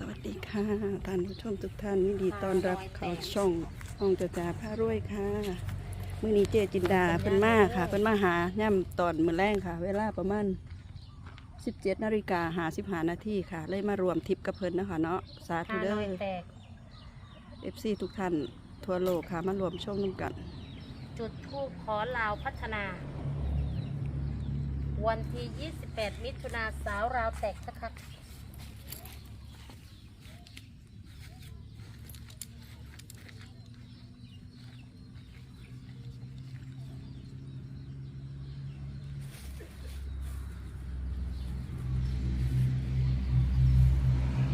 สวัสดีค่ะท่านผู้ชมทุกท่านยินดีต้อนรับเข้าช่องห้องจะจ่าผ้ารวยค่ะมื้อนี้เจจินดาเพิ่นมาค่ะเพิ่นมาหาย่ำตอนมื้อแรงค่ะ เวลาประมาณ 17นาฬิกาหา15นาทีค่ะ เลยมารวมทริปกับเพิ่นนะคะเนาะสาธุฮาเด้นออยแตก FC ทุกท่านทั่วโลกค่ะมารวมชมน้ำกัน จุดทูปขอลาวพัฒนา วันที่ 28 มิถุนาสาวราวแตกสักคัก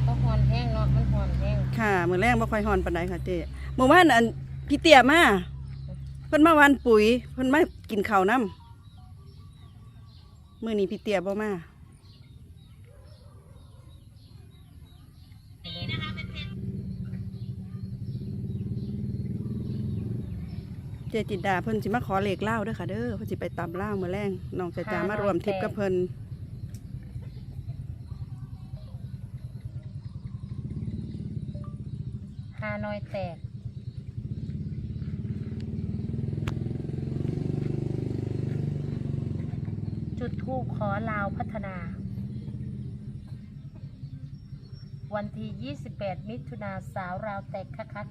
ก็หอนแห้งเนาะมันหอนแห้งค่ะมือแรงบ่ค่อยฮอนปานใดค่ะเจเมื่อวานอันพี่เตี้ยมาเพิ่นมาวันปุ๋ยเพิ่นมากินข้าวน้ำมื้อนี้พี่เตี้ยบ่มาเจจินดาเพิ่นสิมาขอเลขเล่าเด้อค่ะเด้อเพิ่นสิไปตามเล่ามื้อแรงน้องจะจามารวมทริปกับเพิ่นานอยแตก จุดทูปขอลาวพัฒนา วันที่ 28 มิถุนาสาวราวแตกคัก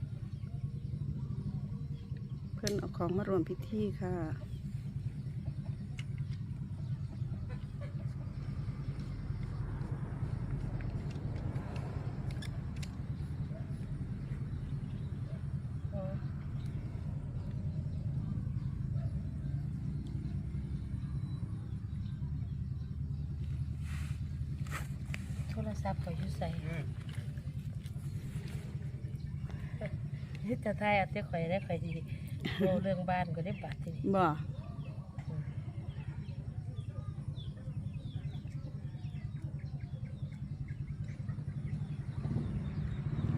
เพิ่นเอาของมารวมพิธีค่ะ ๆอืมโทรศัพท์ข่อยอยู่ใส่จะทายเอาเตี้ยข่อยได้ข่อยดีโมเรื่องบ้านก็ได้บาดทีนี้บ่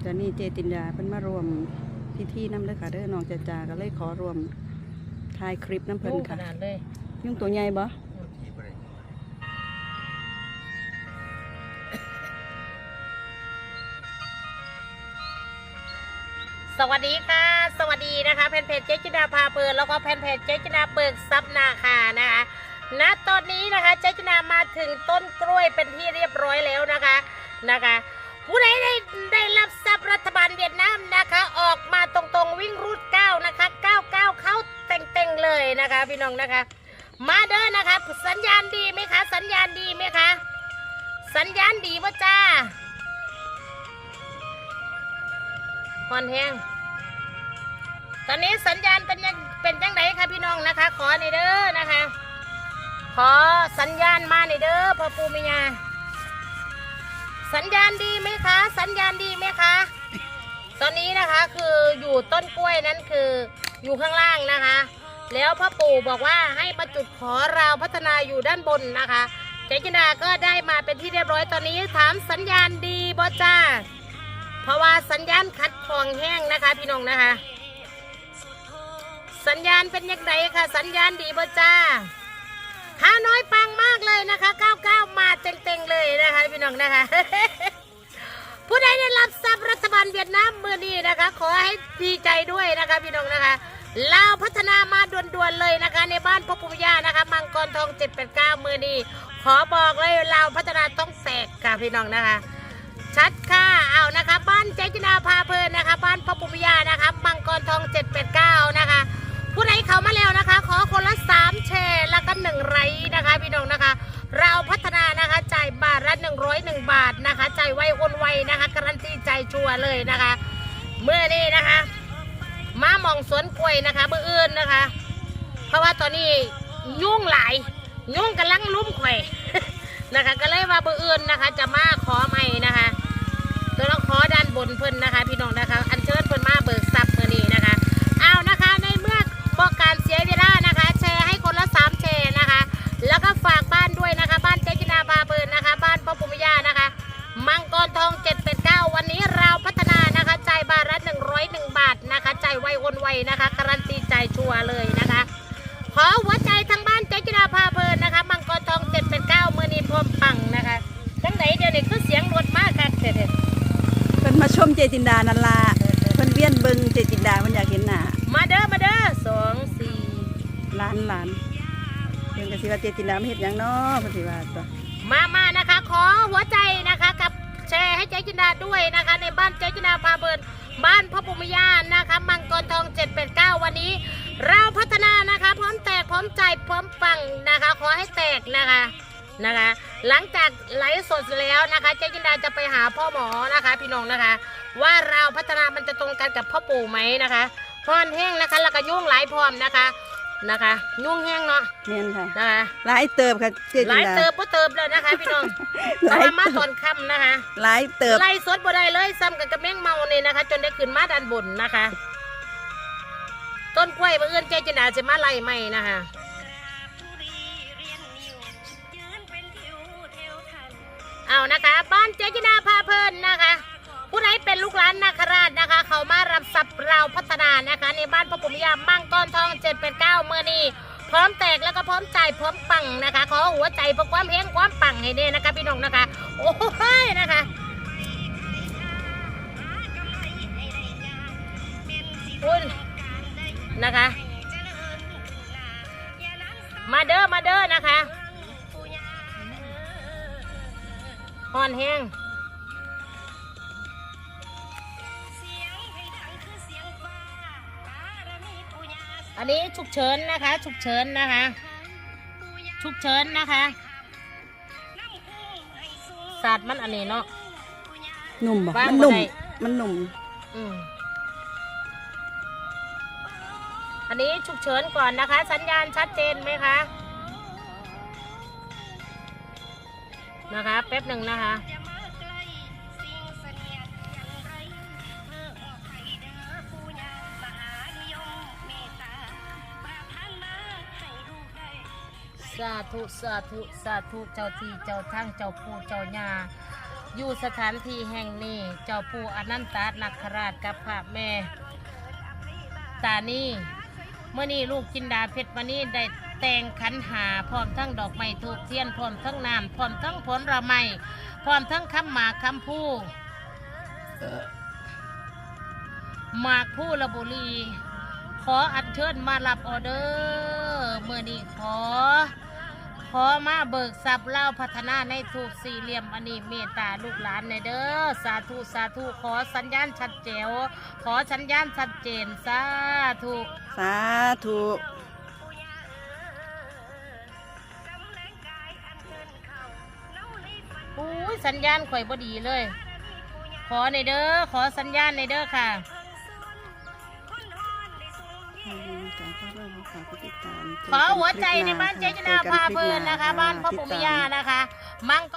แต่นี่เจจินดาเพิ่นมารวมพิธีนำเด้อค่ะเด้อน้องจะจาก็เลยขอรวมถ่ายคลิปน้ำเพิ่นยุ่งขค่ะนาดเลยยุ่งตัวใหญ่บ่ สวัสดีค่ะ สวัสดีนะคะแฟนเพจเจ๊จินาพาเปิดแล้วก็แฟนเพจเจ๊จินาเปิดซับนาคานะคะณตอนนี้นะคะเจ๊จินามาถึงต้นกล้วยเป็นที่เรียบร้อยแล้วนะคะนะคะ ผู้ใดได้ได้รับทรัพย์รัฐบาลเวียดนามนะคะ ออกมาตรงๆวิ่งรูดเก้านะคะเก้าเก้าเข้าเต็งๆเลยนะคะ พี่น้องนะคะ มาเด้อนะคะ สัญญาณดีไหมคะ สัญญาณดีไหมคะ สัญญาณดีวะจ้า ฮอนแห้งตอนนี้สัญญาณเป็นยังเป็นยังไงคะพี่น้องนะคะ ขอในเด้อนะคะ ขอสัญญาณมาในเด้อพ่อปูมิยาสัญญาณดีไหมคะ สัญญาณดีไหมคะ ตอนนี้นะคะคืออยู่ต้นกล้วยนั้นคืออยู่ข้างล่างนะคะ แล้วพ่อปู่บอกว่าให้มาจุดขอราวพัฒนาอยู่ด้านบนนะคะเจจินาก็ได้มาเป็นที่เรียบร้อยตอนนี้ถามสัญญาณดีบ่จ้า เพราะว่าสัญญาณคัดคลองแห้งนะคะ พี่น้องนะคะ สัญญาณเป็นยังไงคะสัญญาณดีบ่จ้าฮาน้อยปังมากเลยนะคะ99มาเต็งๆเลยนะคะ พี่น้องนะคะ ผู้ใดได้รับทรัพย์รัฐบาลเวียดนามมือนี้นะคะ ขอให้ดีใจด้วยนะคะ พี่น้องนะคะลาวพัฒนามาด่วนๆเลยนะคะ ในบ้านพ่อปู่ย่านะคะ มังกรทอง 789 มือนี้ขอบอกเลยลาวพัฒนาต้องแตกค่ะพี่น้องนะคะ ชัดค่ะ เอานะคะบ้านเจจินาพาเพลินนะคะ บ้านพ่อปุญญานะคะมังกรทอง 789 นะคะ ผู้ใดเข้ามาแล้วนะคะ ขอคนละ 3 แชร์แล้วก็1ไรนะคะ พี่น้องนะคะ เราพัฒนานะคะจ่ายบาทละ101 บาทนะคะจ่ายไวโอนไวนะคะการันตีใจชัวร์เลยนะคะ เมื่อนี้นะคะมาหมองสวนกล้วยนะคะเมื่ออื่นนะคะ เพราะว่าตอนนี้ยุ่งหลายยุ่งกำลังลุ่มข่อยนะคะ ก็เลยว่าเบอร์อื่นนะคะ จะมาขอใหม่นะคะ ตัวเราขอด้านบนเพิ่นนะคะ พี่น้องนะคะ อันเชิญเพิ่นมาเบิกทรัพย์เมื่อนี้นะคะเอานะคะในเมื่อบอกการเสียเวลานะคะ แชร์ให้คนละสามแชร์นะคะ แล้วก็ฝากบ้านด้วยนะคะ บ้านเจจินาพาเปิร์นนะคะ บ้านพ่อปุญญานะคะ มังกรทอง789วันนี้เราพัฒนานะคะจ่ายบาทละ101บาทนะคะจ่ายไวโอนไวนะคะการันตีจ่ายชัวร์เลยนะคะขอหัว มเจจินดานั่นลาเพิ่นเวียนเบิ่งเจจินดาเพิ่นอยากเห็นหน้ามาเด้อมาเด้อสองสี่ร้านหลานเพิ่นก็สิว่าเจจินดาไม่เฮ็ดหยังเนาะเพิ่นสิว่าตัวมามานะคะ ขอหัวใจนะคะกับแชร์ให้ใจจินดาด้วยนะคะ ในบ้านใจจินดาพาเบิร์นบ้านพ่อปุ่มยานะคะมังกรทอง 789 วันนี้ เราพัฒนานะคะ พร้อมแตกพร้อมใจพร้อมปังนะคะ ขอให้แตกนะคะ นะคะ หลังจากไลฟ์สดแล้วนะคะ เจ๊จินดาจะไปหาพ่อหมอนะคะ พี่น้องนะคะ ว่าเราพัฒนามันจะตรงกันกับพ่อปู่ไหมนะคะพรแห้งนะคะ แล้วก็ยุ่งหลายพร้อมนะคะนะคะ ยุ่งแห้งเนาะแม่นค่ะนะคะหลายเติบค่ะเจหจิลานยดาเติบบ่เติบเลยนะคะ พี่น้องหเอาลายมามาเติตอบนค่ำนะคะหลายเติบไล่สดบ่ได้เลยซ้ำกับกระแมงเมาเนี่ยนะคะ จนได้ขึ้นมาด้านบนนะคะ ต้นกล้วยมาเอื้อนใจจินดาจะมาไล่ไม่นะคะ เอานะคะ บ้านเจจินาพาเพลินนะคะ ผู้ใดเป็นลูกหลานนาคราชนะคะ เขามารับทรัพย์เราพัฒนานะคะ ในบ้านพระปุมยามมั่งก้อนทองเจ็ดเป็นเก้าเมื่อนี้พร้อมแตกแล้วก็พร้อมใจายพร้อมปังนะคะ ขอหัวใจเพื่อความเฮงความปังให้เน่นะคะ พี่น้องนะคะ โอ้ยนะคะคุณนะคะ มาเด้อมาเด้อนะคะ ฮอนแห้งอันนี้ฉุกเฉินนะคะ ฉุกเฉินนะคะ ฉุกเฉินนะคะศาสตร์มันอันนี้เนาะหนุ่มบ่วางมันหนุ่มบ่ได้มันหนุ่มอืมอันนี้ฉุกเฉินก่อนนะคะ สัญญาณชัดเจนไหมคะ นะคะแป๊บหนึ่งนะคะสาธุสาธุสาธุเจ้าที่เจ้าทั้งเจ้าปู่เจ้าย่าอยู่สถานที่แห่งนี้ เจ้าปู่อนันตนาคราชกับพระแม่ ตานี่เมื่อนี้ลูกจินดาเพชรมานี่ได้ แต่งขันหาพร้อมทั้งดอกไม้ทูบเทียนพร้อมทั้งน้ำพร้อมทั้งผลระไม้พร้อมทั้งคำหมากคำพูหมากผู้ระบุรี ขออัญเชิญมารับออเดอร์เมื่อนี้ขอ ขอมาเบิกทรัพย์เล่าพัฒนาในถูกสี่เหลี่ยมอันนี้เมตตาลูกหลานในเด้อสาธุสาธุขอสัญญาณชัดเจวขอสัญญาณชัดเจนสาธุสาธุ สัญญาณข่อยบดีเลย ขอในเด้อขอสัญญาณในเด้อค่ะขอหัวใจในบ้านเจจนาพาเพลินนะคะ บ้านพ่อปุมยานะคะ มัง